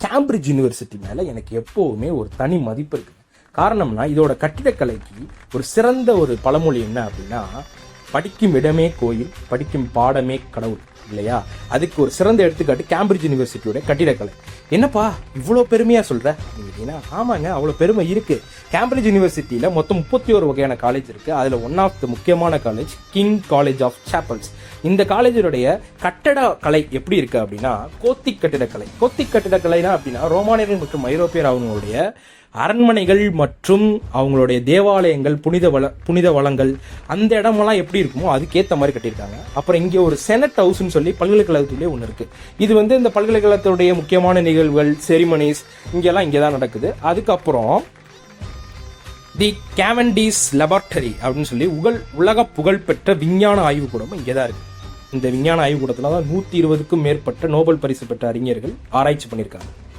Cambridge university மேலே எனக்கு எப்போவுமே ஒரு தனி மதிப்பு இருக்குது காரணம்னா இதோட கட்டிடக்கலைக்கு ஒரு சிறந்த ஒரு பழமொழி என்ன அப்படின்னா படிக்கும் இடமே கோயில் படிக்கும் பாடமே கடவுள். இல்லையா? அதுக்கு ஒரு சிறந்த எடுத்துக்காட்டு கேம்பிரிட்ஜ் யூனிவர்சிட்டியோட கட்டிடக்கலை என்னப்பா இவ்வளோ பெருமையாக சொல்கிற அப்படின்னா ஆமாங்க அவ்வளோ பெருமை இருக்குது கேம்பிரிட்ஜ் யூனிவர்சிட்டியில் மொத்தம் முப்பத்தி ஒரு வகையான காலேஜ் இருக்குது அதில் ஒன் ஆஃப் த முக்கியமான college king college of chapels இந்த காலேஜினுடைய கட்டட கலை எப்படி இருக்கு அப்படின்னா கோத்திக் கட்டிடக்கலை கோத்திக் கட்டிடக்கலைனா அப்படின்னா ரோமானியர்கள் மற்றும் ஐரோப்பியர் அவங்களுடைய அரண்மனைகள் மற்றும் அவங்களுடைய தேவாலயங்கள் புனித வள புனித வளங்கள் அந்த இடமெல்லாம் எப்படி இருக்குமோ அதுக்கேற்ற மாதிரி கட்டியிருக்காங்க. அப்புறம் இங்கே ஒரு செனட் ஹவுஸ்னு சொல்லி பல்கலைக்கழகத்திலே ஒன்று இருக்கு. இது வந்து இந்த பல்கலைக்கழகத்துடைய முக்கியமான நிகழ்வுகள் செரிமனிஸ் இங்கெல்லாம் இங்கே தான் நடக்குது. அதுக்கப்புறம் தி கேவன்டிஸ் லெபார்டரி அப்படின்னு சொல்லி உகழ் உலக புகழ்பெற்ற விஞ்ஞான ஆய்வுக்கூடமும் இங்கே தான் இருக்கு. இந்த விஞ்ஞான ஆய்வுக்கூடத்தில் தான் நூற்றி இருபதுக்கும் மேற்பட்ட நோபல் பரிசு பெற்ற அறிஞர்கள் ஆராய்ச்சி பண்ணியிருக்காங்க.